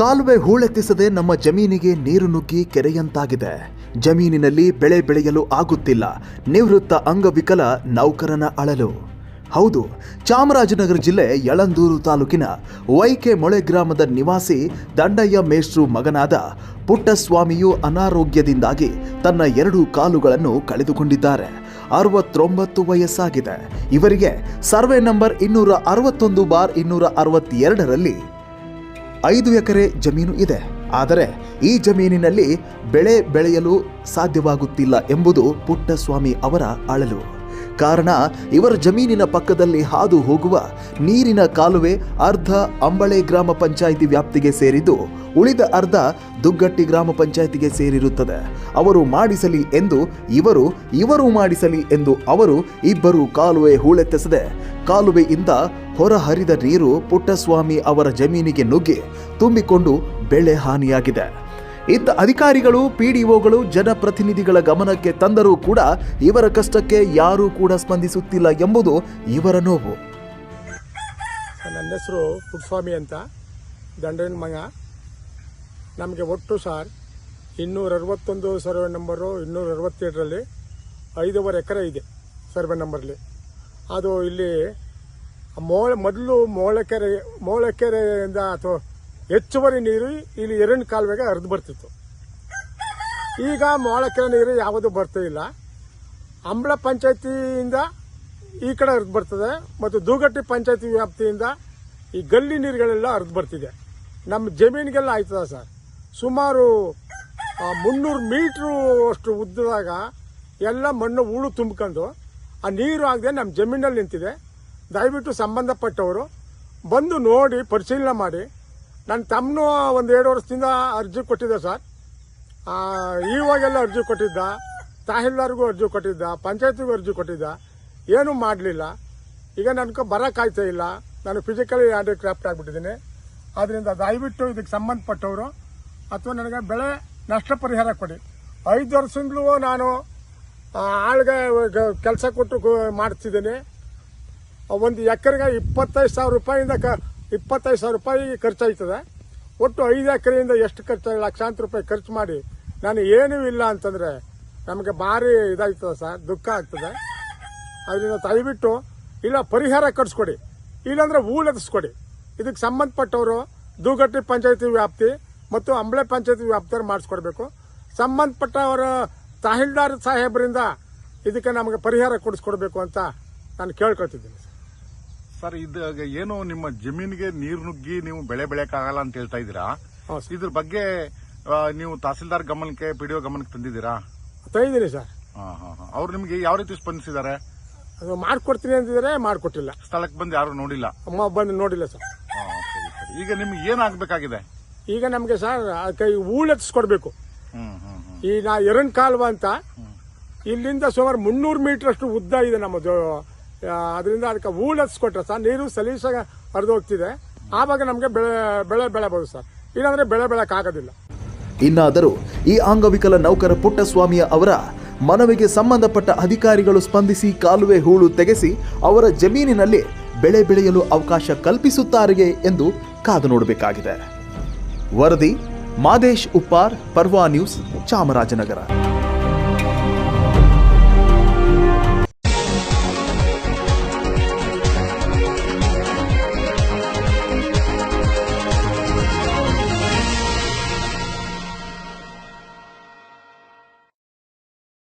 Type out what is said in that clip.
ಕಾಲುವೆ ಹೂಳೆತ್ತಿಸದೆ ನಮ್ಮ ಜಮೀನಿಗೆ ನೀರು ನುಗ್ಗಿ ಕೆರೆಯಂತಾಗಿದೆ. ಜಮೀನಿನಲ್ಲಿ ಬೆಳೆ ಬೆಳೆಯಲು ಆಗುತ್ತಿಲ್ಲ. ನಿವೃತ್ತ ಅಂಗವಿಕಲ ನೌಕರನ ಅಳಲು. ಹೌದು, ಚಾಮರಾಜನಗರ ಜಿಲ್ಲೆ ಯಳಂದೂರು ತಾಲೂಕಿನ ವೈಕೆ ಮೊಳೆ ಗ್ರಾಮದ ನಿವಾಸಿ ದಂಡಯ್ಯ ಮೇಷ್ಟ್ರು ಮಗನಾದ ಪುಟ್ಟಸ್ವಾಮಿಯು ಅನಾರೋಗ್ಯದಿಂದಾಗಿ ತನ್ನ ಎರಡು ಕಾಲುಗಳನ್ನು ಕಳೆದುಕೊಂಡಿದ್ದಾರೆ. ಅರವತ್ತೊಂಬತ್ತು ವಯಸ್ಸಾಗಿದೆ. ಇವರಿಗೆ ಸರ್ವೆ ನಂಬರ್ ಇನ್ನೂರ ಅರವತ್ತೊಂದು ಬಾರ್ ಇನ್ನೂರ ಅರವತ್ತೆರಡರಲ್ಲಿ ಐದು ಎಕರೆ ಜಮೀನು ಇದೆ. ಆದರೆ ಈ ಜಮೀನಿನಲ್ಲಿ ಬೆಳೆ ಬೆಳೆಯಲು ಸಾಧ್ಯವಾಗುತ್ತಿಲ್ಲ ಎಂಬುದು ಪುಟ್ಟಸ್ವಾಮಿ ಅವರ ಅಳಲು. ಕಾರಣ ಇವರ ಜಮೀನಿನ ಪಕ್ಕದಲ್ಲಿ ಹಾದು ಹೋಗುವ ನೀರಿನ ಕಾಲುವೆ ಅರ್ಧ ಅಂಬಳೆ ಗ್ರಾಮ ಪಂಚಾಯಿತಿ ವ್ಯಾಪ್ತಿಗೆ ಸೇರಿದ್ದು, ಉಳಿದ ಅರ್ಧ ದುಗ್ಗಟ್ಟಿ ಗ್ರಾಮ ಪಂಚಾಯಿತಿಗೆ ಸೇರಿರುತ್ತದೆ. ಅವರು ಮಾಡಿಸಲಿ ಎಂದು ಇವರು ಇವರು ಮಾಡಿಸಲಿ ಎಂದು ಅವರು ಇಬ್ಬರು ಕಾಲುವೆ ಹೂಳೆತ್ತಿಸದೆ, ಕಾಲುವೆಯಿಂದ ಹೊರಹರಿದ ನೀರು ಪುಟ್ಟಸ್ವಾಮಿ ಅವರ ಜಮೀನಿಗೆ ನುಗ್ಗಿ ತುಂಬಿಕೊಂಡು ಬೆಳೆ ಹಾನಿಯಾಗಿದೆ. ಇತ್ತ ಅಧಿಕಾರಿಗಳು ಪಿಡಿಒಗಳು ಜನಪ್ರತಿನಿಧಿಗಳ ಗಮನಕ್ಕೆ ತಂದರೂ ಕೂಡ ಇವರ ಕಷ್ಟಕ್ಕೆ ಯಾರೂ ಕೂಡ ಸ್ಪಂದಿಸುತ್ತಿಲ್ಲ ಎಂಬುದು ಇವರ ನೋವು. ನನ್ನ ಹೆಸರು ಪುಟ್ಸ್ವಾಮಿ ಅಂತ. ದಂಡನ ಮಗ. ನಮಗೆ ಒಟ್ಟು ಸರ್ ಇನ್ನೂರ ಅರವತ್ತೊಂದು ಸರ್ವೆ ನಂಬರು ಇನ್ನೂರ ಅರವತ್ತೇಳರಲ್ಲಿ ಐದೂವರೆ ಎಕರೆ ಇದೆ ಸರ್ವೆ ನಂಬರಲ್ಲಿ. ಅದು ಇಲ್ಲಿ ಮೋಳ ಮೊದಲು ಮೋಳಕೆರೆ, ಮೋಳಕೆರೆಯಿಂದ ಅಥವಾ ಹೆಚ್ಚುವರಿ ನೀರು ಇಲ್ಲಿ ಎರಡು ಕಾಲುವೆಗೆ ಹರಿದು ಬರ್ತಿತ್ತು. ಈಗ ಮೊಳಕೆ ನೀರು ಯಾವುದು ಬರ್ತಾ ಇಲ್ಲ. ಅಂಬಳ ಪಂಚಾಯತಿಯಿಂದ ಈ ಕಡೆ ಹರಿದು ಬರ್ತದೆ ಮತ್ತು ದೂಗಟ್ಟಿ ಪಂಚಾಯತಿ ವ್ಯಾಪ್ತಿಯಿಂದ ಈ ಗಲ್ಲಿ ನೀರುಗಳೆಲ್ಲ ಹರಿದು ಬರ್ತಿದೆ. ನಮ್ಮ ಜಮೀನಿಗೆಲ್ಲ ಆಯ್ತದ ಸರ್? ಸುಮಾರು ಮುನ್ನೂರು ಮೀಟ್ರು ಅಷ್ಟು ಉದ್ದದಾಗ ಎಲ್ಲ ಮಣ್ಣು ಹೂಳು ತುಂಬ್ಕೊಂಡು ಆ ನೀರು ಆಗದೆ ನಮ್ಮ ಜಮೀನಲ್ಲಿ ನಿಂತಿದೆ. ದಯವಿಟ್ಟು ಸಂಬಂಧಪಟ್ಟವರು ಬಂದು ನೋಡಿ, ಪರಿಶೀಲನೆ ಮಾಡಿ. ನನ್ನ ತಮ್ಮನು ಒಂದು ಎರಡು ವರ್ಷದಿಂದ ಅರ್ಜಿ ಕೊಟ್ಟಿದ್ದೆ ಸರ್. ಇವಾಗೆಲ್ಲ ಅರ್ಜಿ ಕೊಟ್ಟಿದ್ದ, ತಹಸೀಲ್ದಾರ್ಗೂ ಅರ್ಜಿ ಕೊಟ್ಟಿದ್ದ, ಪಂಚಾಯತಿಗೂ ಅರ್ಜಿ ಕೊಟ್ಟಿದ್ದ. ಏನೂ ಮಾಡಲಿಲ್ಲ. ಈಗ ನನಗೆ ಬರೋಕ್ಕಾಯ್ತಾ ಇಲ್ಲ. ನಾನು ಫಿಸಿಕಲಿ ಹ್ಯಾಂಡಿಕ್ರಾಫ್ಟ್ ಆಗಿಬಿಟ್ಟಿದ್ದೀನಿ. ಆದ್ದರಿಂದ ದಯವಿಟ್ಟು ಇದಕ್ಕೆ ಸಂಬಂಧಪಟ್ಟವರು ಅಥವಾ ನನಗೆ ಬೆಳೆ ನಷ್ಟ ಪರಿಹಾರ ಕೊಡಿ. ಐದು ವರ್ಷದಿಂದಲೂ ನಾನು ಆಳ್ಗೆ ಕೆಲಸ ಕೊಟ್ಟು ಮಾಡ್ತಿದ್ದೀನಿ. ಒಂದು ಎಕರೆಗೆ ಇಪ್ಪತ್ತೈದು ಸಾವಿರ ರೂಪಾಯಿಂದ ಕ ಇಪ್ಪತ್ತೈದು ಸಾವಿರ ರೂಪಾಯಿ ಖರ್ಚಾಯ್ತದೆ. ಒಟ್ಟು ಐದು ಎಕರೆಯಿಂದ ಎಷ್ಟು ಖರ್ಚು ಲಕ್ಷಾಂತರ ರೂಪಾಯಿ ಖರ್ಚು ಮಾಡಿ. ನಾನು ಏನೂ ಇಲ್ಲ ಅಂತಂದರೆ ನಮಗೆ ಭಾರಿ ಇದಾಗ್ತದೆ ಸರ್, ದುಃಖ ಆಗ್ತದೆ. ಅದರಿಂದ ದಯವಿಟ್ಟು ಇಲ್ಲ ಪರಿಹಾರ ಕಟ್ಸ್ಕೊಡಿ. ಇಲ್ಲಾಂದರೆ ಹೂಳೆತ್ತಿಸ್ಕೊಡಿ ಇದಕ್ಕೆ ಸಂಬಂಧಪಟ್ಟವರು ದೂಗಟ್ಟಿ ಪಂಚಾಯತಿ ವ್ಯಾಪ್ತಿ ಮತ್ತು ಅಂಬಳೆ ಪಂಚಾಯತಿ ವ್ಯಾಪ್ತಿಯವ್ರು ಮಾಡಿಸ್ಕೊಡ್ಬೇಕು. ಸಂಬಂಧಪಟ್ಟವರ ತಹಸೀಲ್ದಾರ್ ಸಾಹೇಬರಿಂದ ಇದಕ್ಕೆ ನಮಗೆ ಪರಿಹಾರ ಕೊಡಿಸ್ಕೊಡ್ಬೇಕು ಅಂತ ನಾನು ಕೇಳ್ಕೊಳ್ತಿದ್ದೀನಿ ಸರ್. ಇದು ಇದಾಗ ಏನು ನಿಮ್ಮ ಜಮೀನಿಗೆ ನೀರು ನುಗ್ಗಿ ನೀವು ಬೆಳೆ ಬೆಳೆಯಕ್ಕಾಗಲ್ಲ ಅಂತ ಹೇಳ್ತಾ ಇದ್ದೀರಾ. ಇದ್ರ ಬಗ್ಗೆ ನೀವು ತಹಸೀಲ್ದಾರ್ ಗಮನಕ್ಕೆ ಪಿಡಿಒ ಗಮನಕ್ಕೆ ತಂದಿದ್ದೀರಾ? ತಂದಿದ್ದೀನಿ ಸರ್. ಹಾ ಹಾ ಹಾ. ಅವ್ರು ನಿಮ್ಗೆ ಯಾವ ರೀತಿ ಸ್ಪಂದಿಸಿದ್ದಾರೆ? ಅದು ಮಾಡ್ಕೊಡ್ತೀನಿ ಅಂತಿದ್ರೆ ಮಾಡ್ಕೊಟ್ಟಿಲ್ಲ. ಸ್ಥಳಕ್ಕೆ ಬಂದು ಯಾರು ನೋಡಿಲ್ಲ? ಬಂದು ನೋಡಿಲ್ಲ ಸರ್. ಈಗ ನಿಮ್ಗೆ ಏನಾಗಬೇಕಾಗಿದೆ? ಈಗ ನಮಗೆ ಸರ್ ಕೈ ಹ್ಮ್ ಈ ನಾ ಎರನ್ ಕಾಲ್ವ ಅಂತ ಇಲ್ಲಿಂದ ಸುಮಾರು ಮುನ್ನೂರು ಮೀಟರ್ ಅಷ್ಟು ಉದ್ದ ಇದೆ ನಮ್ಮದು ಅದರಿಂದ ಅದಕ್ಕೆ ಹೂಳೆತ್ತಿಸ್ಕೊಟ್ರೆ ಸರ್, ನೀರು ಸಲೀಸಾಗ ಹರಿದು ಹೋಗ್ತಿದೆ. ಆವಾಗ ನಮಗೆ ಬೆಳೆ ಬೆಳೆ ಬೆಳೆಬಹುದು ಸರ್. ಇಲ್ಲಾಂದ್ರೆ ಬೆಳೆ ಬೆಳಕಾಗೋದಿಲ್ಲ. ಇನ್ನಾದರೂ ಈ ಅಂಗವಿಕಲ ನೌಕರ ಪುಟ್ಟಸ್ವಾಮಿಯ ಅವರ ಮನವಿಗೆ ಸಂಬಂಧಪಟ್ಟ ಅಧಿಕಾರಿಗಳು ಸ್ಪಂದಿಸಿ ಕಾಲುವೆ ಹೂಳು ತೆಗೆಸಿ ಅವರ ಜಮೀನಿನಲ್ಲಿ ಬೆಳೆ ಬೆಳೆಯಲು ಅವಕಾಶ ಕಲ್ಪಿಸುತ್ತಾರೆಯೇ ಎಂದು ಕಾದು ನೋಡಬೇಕಾಗಿದೆ. ವರದಿ, ಮಾದೇಶ್ ಉಪ್ಪಾರ್, ಪರ್ವಾ ನ್ಯೂಸ್, ಚಾಮರಾಜನಗರ.